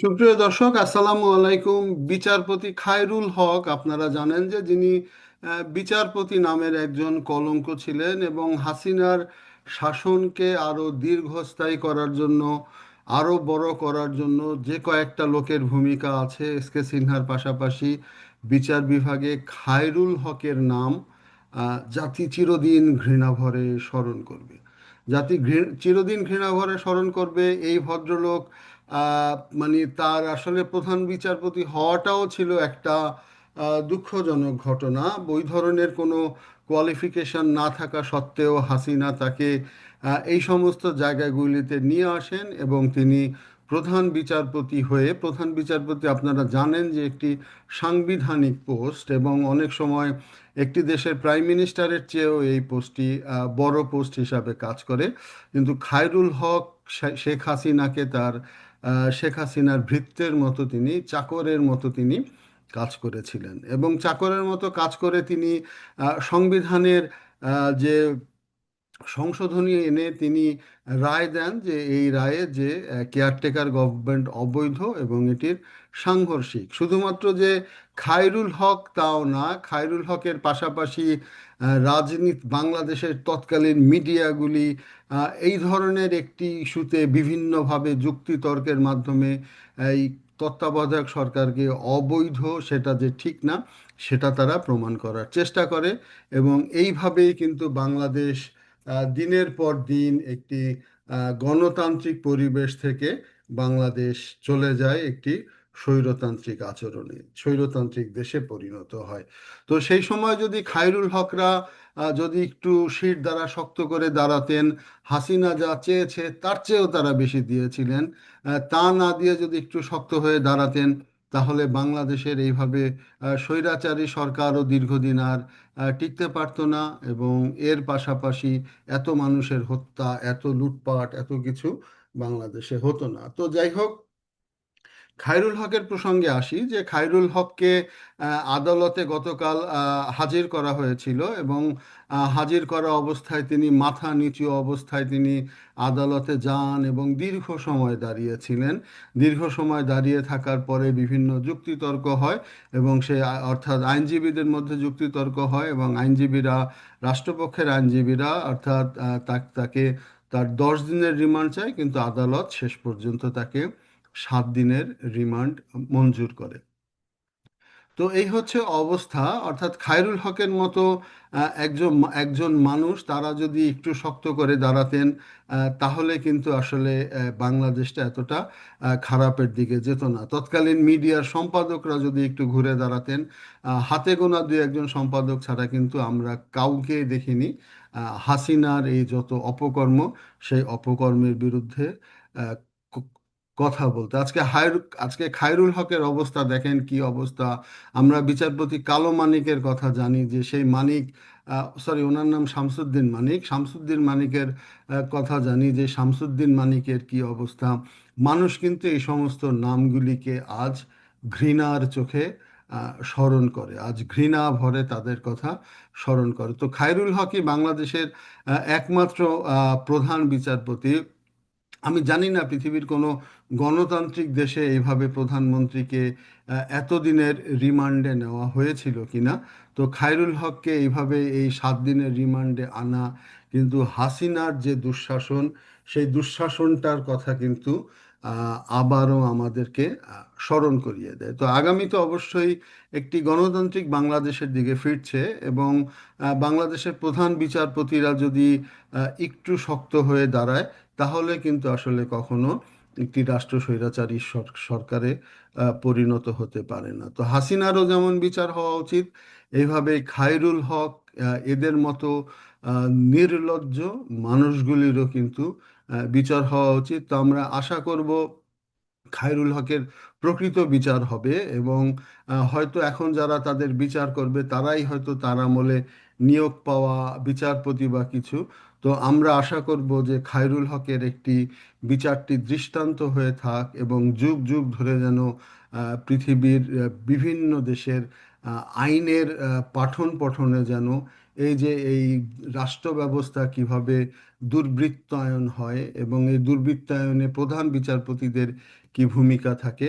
সুপ্রিয় দর্শক, আসসালামু আলাইকুম। বিচারপতি খায়রুল হক, আপনারা জানেন যে যিনি বিচারপতি নামের একজন কলঙ্ক ছিলেন এবং হাসিনার শাসনকে আরও দীর্ঘস্থায়ী করার জন্য, আরও বড় করার জন্য যে কয়েকটা লোকের ভূমিকা আছে, এস কে সিনহার পাশাপাশি বিচার বিভাগে খায়রুল হকের নাম জাতি চিরদিন ঘৃণাভরে স্মরণ করবে। জাতি চিরদিন ঘৃণাভরে স্মরণ করবে এই ভদ্রলোক মানে তার আসলে প্রধান বিচারপতি হওয়াটাও ছিল একটা দুঃখজনক ঘটনা। ওই ধরনের কোনো কোয়ালিফিকেশন না থাকা সত্ত্বেও হাসিনা তাকে এই সমস্ত জায়গাগুলিতে নিয়ে আসেন এবং তিনি প্রধান বিচারপতি হয়ে, প্রধান বিচারপতি আপনারা জানেন যে একটি সাংবিধানিক পোস্ট এবং অনেক সময় একটি দেশের প্রাইম মিনিস্টারের চেয়েও এই পোস্টটি বড় পোস্ট হিসাবে কাজ করে। কিন্তু খায়রুল হক শেখ হাসিনাকে তার শেখ হাসিনার ভৃত্যের মতো তিনি, চাকরের মতো তিনি কাজ করেছিলেন। এবং চাকরের মতো কাজ করে তিনি সংবিধানের যে সংশোধনী এনে তিনি রায় দেন যে এই রায়ে যে কেয়ারটেকার গভর্নমেন্ট অবৈধ এবং এটির সাংঘর্ষিক। শুধুমাত্র যে খায়রুল হক তাও না, খায়রুল হকের পাশাপাশি রাজনীতি, বাংলাদেশের তৎকালীন মিডিয়াগুলি এই ধরনের একটি ইস্যুতে বিভিন্নভাবে যুক্তিতর্কের মাধ্যমে এই তত্ত্বাবধায়ক সরকারকে অবৈধ সেটা যে ঠিক না, সেটা তারা প্রমাণ করার চেষ্টা করে এবং এইভাবেই কিন্তু বাংলাদেশ দিনের পর দিন একটি গণতান্ত্রিক পরিবেশ থেকে বাংলাদেশ চলে যায় একটি স্বৈরতান্ত্রিক আচরণে, স্বৈরতান্ত্রিক দেশে পরিণত হয়। তো সেই সময় যদি খায়রুল হকরা যদি একটু শির দ্বারা শক্ত করে দাঁড়াতেন, হাসিনা যা চেয়েছে তার চেয়েও তারা বেশি দিয়েছিলেন তা না দিয়ে যদি একটু শক্ত হয়ে দাঁড়াতেন তাহলে বাংলাদেশের এইভাবে স্বৈরাচারী সরকারও দীর্ঘদিন আর টিকতে পারতো না এবং এর পাশাপাশি এত মানুষের হত্যা, এত লুটপাট, এত কিছু বাংলাদেশে হতো না। তো যাই হোক খায়রুল হকের প্রসঙ্গে আসি যে খায়রুল হককে আদালতে গতকাল হাজির করা হয়েছিল এবং হাজির করা অবস্থায় তিনি মাথা নিচু অবস্থায় তিনি আদালতে যান এবং দীর্ঘ সময় দাঁড়িয়েছিলেন। দীর্ঘ সময় দাঁড়িয়ে থাকার পরে বিভিন্ন যুক্তিতর্ক হয় এবং সে, অর্থাৎ আইনজীবীদের মধ্যে যুক্তিতর্ক হয় এবং আইনজীবীরা, রাষ্ট্রপক্ষের আইনজীবীরা, অর্থাৎ তাকে তার দশ দিনের রিমান্ড চায়, কিন্তু আদালত শেষ পর্যন্ত তাকে সাত দিনের রিমান্ড মঞ্জুর করে। তো এই হচ্ছে অবস্থা। অর্থাৎ খায়রুল হকের মতো একজন একজন মানুষ তারা যদি একটু শক্ত করে দাঁড়াতেন তাহলে কিন্তু আসলে বাংলাদেশটা এতটা খারাপের দিকে যেত না। তৎকালীন মিডিয়ার সম্পাদকরা যদি একটু ঘুরে দাঁড়াতেন হাতে গোনা দুই একজন সম্পাদক ছাড়া কিন্তু আমরা কাউকে দেখিনি। হাসিনার এই যত অপকর্ম, সেই অপকর্মের বিরুদ্ধে কথা বলতে। আজকে হায়র, আজকে খায়রুল হকের অবস্থা দেখেন কি অবস্থা। আমরা বিচারপতি কালো মানিকের কথা জানি যে সেই মানিক সরি ওনার নাম শামসুদ্দিন মানিক। শামসুদ্দিন মানিকের কথা জানি যে শামসুদ্দিন মানিকের কি অবস্থা। মানুষ কিন্তু এই সমস্ত নামগুলিকে আজ ঘৃণার চোখে স্মরণ করে। আজ ঘৃণা ভরে তাদের কথা স্মরণ করে। তো খায়রুল হকই বাংলাদেশের একমাত্র প্রধান বিচারপতি। আমি জানি না পৃথিবীর কোনো গণতান্ত্রিক দেশে এভাবে প্রধানমন্ত্রীকে এতদিনের রিমান্ডে নেওয়া হয়েছিল কিনা। তো খায়রুল হককে এইভাবে এই সাত দিনের রিমান্ডে আনা, কিন্তু হাসিনার যে দুঃশাসন, সেই দুঃশাসনটার কথা কিন্তু আবারও আমাদেরকে স্মরণ করিয়ে দেয়। তো আগামী তো অবশ্যই একটি গণতান্ত্রিক বাংলাদেশের দিকে ফিরছে এবং বাংলাদেশের প্রধান বিচারপতিরা যদি একটু শক্ত হয়ে দাঁড়ায়, তাহলে কিন্তু আসলে কখনো একটি রাষ্ট্র স্বৈরাচারী সর- সরকারে পরিণত হতে পারে না। তো হাসিনারও যেমন বিচার হওয়া উচিত এইভাবে খায়রুল হক এদের মতো নির্লজ্জ মানুষগুলিরও কিন্তু বিচার হওয়া উচিত। তো আমরা আশা করব খায়রুল হকের প্রকৃত বিচার হবে এবং হয়তো এখন যারা তাদের বিচার করবে তারাই হয়তো তার আমলে নিয়োগ পাওয়া, বিচারপতি বা কিছু। তো আমরা আশা করব যে খায়রুল হকের একটি বিচারটি দৃষ্টান্ত হয়ে থাক এবং যুগ যুগ ধরে যেন পৃথিবীর বিভিন্ন দেশের আইনের পাঠন পঠনে যেন এই যে এই রাষ্ট্র ব্যবস্থা কীভাবে দুর্বৃত্তায়ন হয় এবং এই দুর্বৃত্তায়নে প্রধান বিচারপতিদের কি ভূমিকা থাকে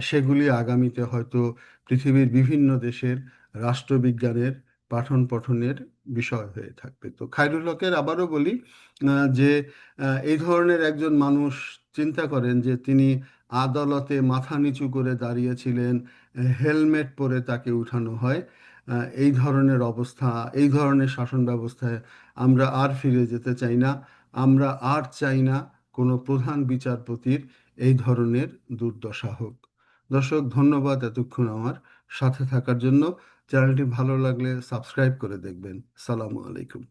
সেগুলি আগামীতে হয়তো পৃথিবীর বিভিন্ন দেশের রাষ্ট্রবিজ্ঞানের পাঠন পঠনের বিষয় হয়ে থাকবে। তো খায়রুল হকের আবারও বলি যে এই ধরনের একজন মানুষ চিন্তা করেন যে তিনি আদালতে মাথা নিচু করে দাঁড়িয়েছিলেন, হেলমেট পরে তাকে উঠানো হয়। এই ধরনের অবস্থা, এই ধরনের শাসন ব্যবস্থায় আমরা আর ফিরে যেতে চাই না। আমরা আর চাই না কোনো প্রধান বিচারপতির এই ধরনের দুর্দশা হোক। দর্শক, ধন্যবাদ এতক্ষণ আমার সাথে থাকার জন্য। চ্যানেলটি ভালো লাগলে সাবস্ক্রাইব করে দেখবেন। সালামু আলাইকুম।